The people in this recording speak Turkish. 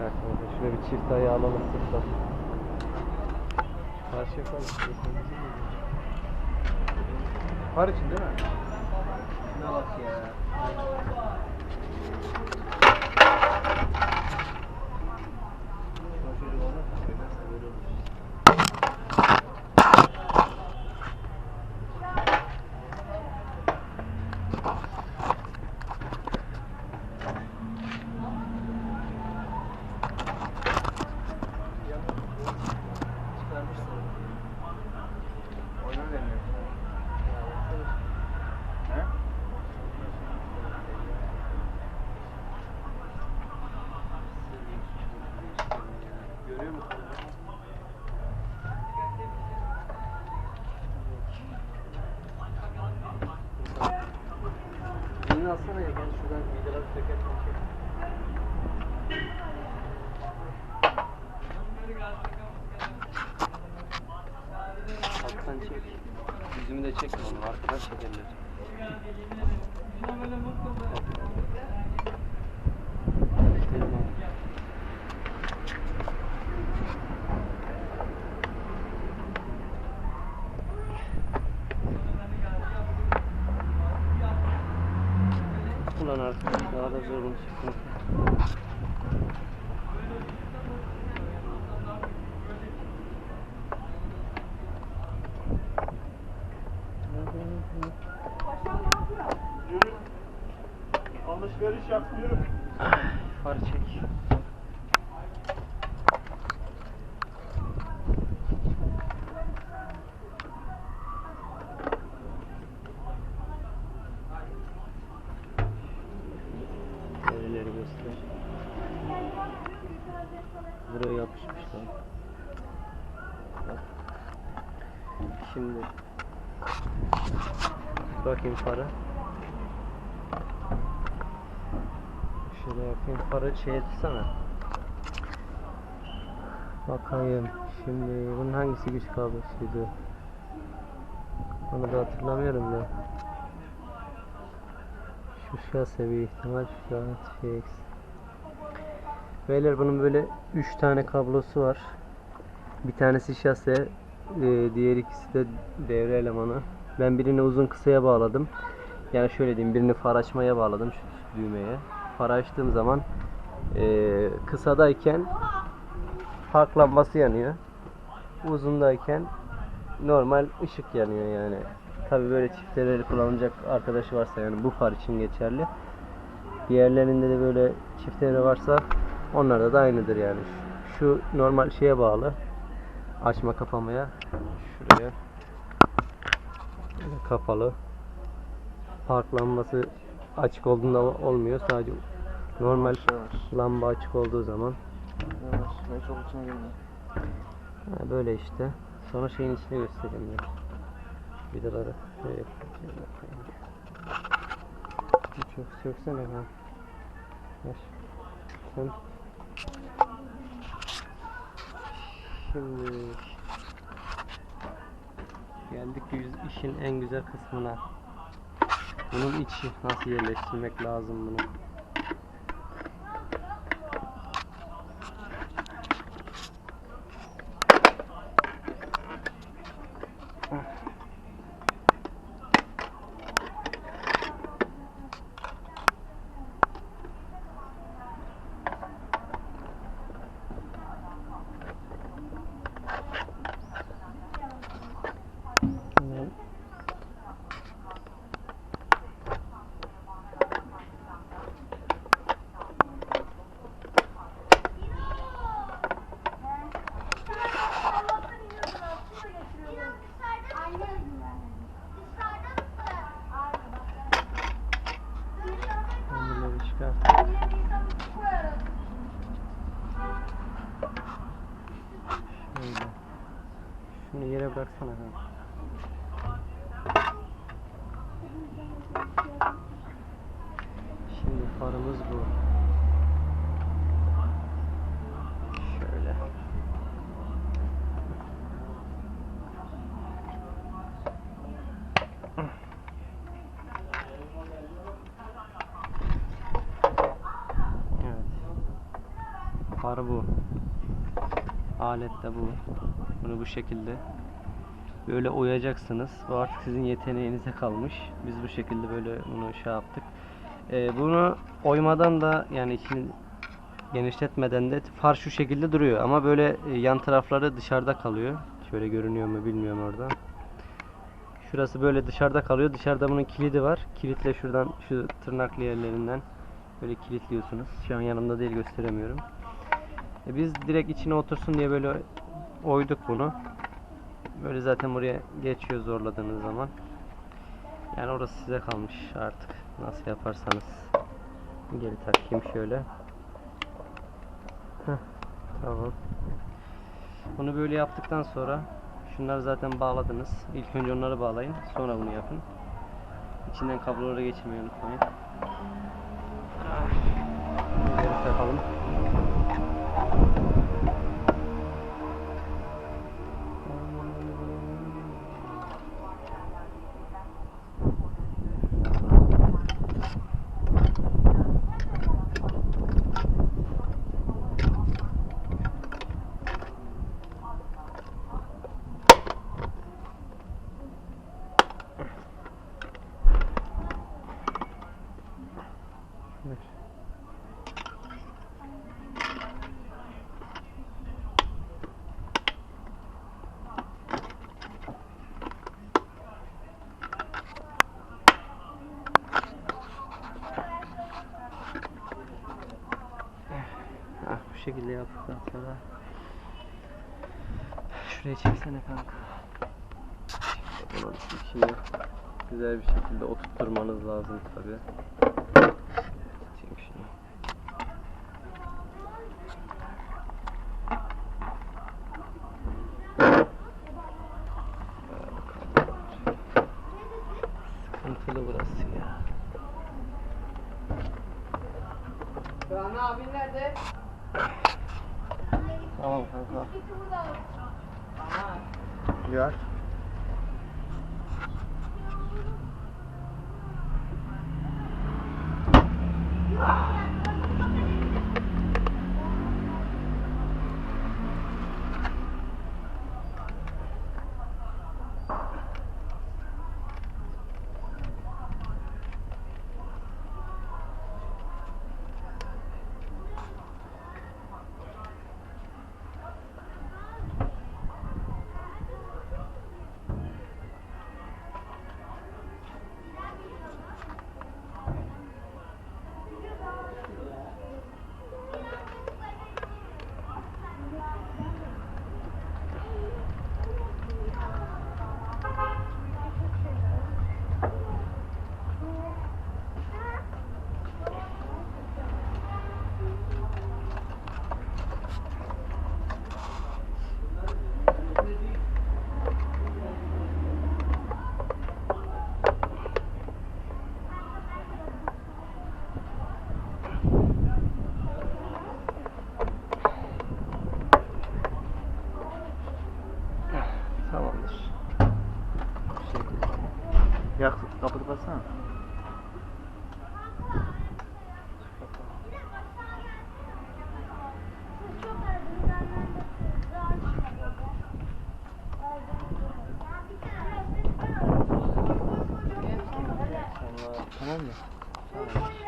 Evet. Şöyle bir çift ayağı alalım sırtla. Karşı yapalım. Far için değil mi? Ne bak ya. Alsana ya ben şuradan vidaları çek. Alttan çek. Yüzümü de çekme onu. Arkadan çekerler. Ulan arkadaş daha da zorun çıktı. Yürü. Alışveriş yap yürü. Far çek. Buraya yapışmışlar. Bak. Şimdi bakayım para. Şöyle yapayım. Para şey etsene. Bakayım. Şimdi bunun hangisi güç kablosuydu? Onu da hatırlamıyorum da. Şu şase bir ihtimal şu an FX. Beyler bunun böyle 3 tane kablosu var. Bir tanesi şase, e, diğer ikisi de devre elemanı. Ben birini uzun kısaya bağladım. Yani şöyle diyeyim birini far açmaya bağladım şu düğmeye. Far açtığım zaman e, kısadayken park lambası yanıyor. Uzundayken normal ışık yanıyor yani. Tabi böyle çiftleri kullanacak arkadaşı varsa yani bu far için geçerli. Diğerlerinde de böyle çiftleri varsa onlarda da aynıdır yani. Şu, normal şeye bağlı. Açma kapamaya. Şuraya. Böyle kapalı. Park lambası açık olduğunda olmuyor. Sadece normal lamba açık olduğu zaman. Ha, böyle işte. Sonra şeyin içine göstereyim ben. Vidaları. Bir Çok söksene ha. Ver. Sen. Şimdi geldik işin en güzel kısmına. Bunun içi nasıl yerleştirmek lazım bunu. Şunu yere bıraksana. Ha. Şimdi farımız bu. Şöyle. Evet. Farı bu. Alet de bu. Bunu bu şekilde böyle oyacaksınız. Bu artık sizin yeteneğinize kalmış. Biz bu şekilde böyle bunu şey yaptık. Ee, bunu oymadan da yani içini genişletmeden de far şu şekilde duruyor ama böyle e, yan tarafları dışarıda kalıyor. Şöyle görünüyor mu bilmiyorum orada. Şurası böyle dışarıda kalıyor. Dışarıda bunun kilidi var. Kilitle şuradan şu tırnaklı yerlerinden böyle kilitliyorsunuz. Şu an yanımda değil gösteremiyorum. E biz direkt içine otursun diye böyle oyduk bunu. Böyle zaten buraya geçiyor zorladığınız zaman. Yani orası size kalmış artık. Nasıl yaparsanız. Geri takayım şöyle. Heh, tamam. Bunu böyle yaptıktan sonra şunları zaten bağladınız. İlk önce onları bağlayın. Sonra bunu yapın. İçinden kabloları geçirmeyi unutmayın. Geri takalım. Yaptıktan sonra şuraya çeksene kanka. Bunun içini güzel bir şekilde oturtmanız lazım tabi. Çekeyim şunu. Sıkıntılı burası ya. Rana abin nerede? Tamam kanka. Gel. Tamamdır. Şekilde. Ya kapıyı kapatsana. Tamam mı? Yeah,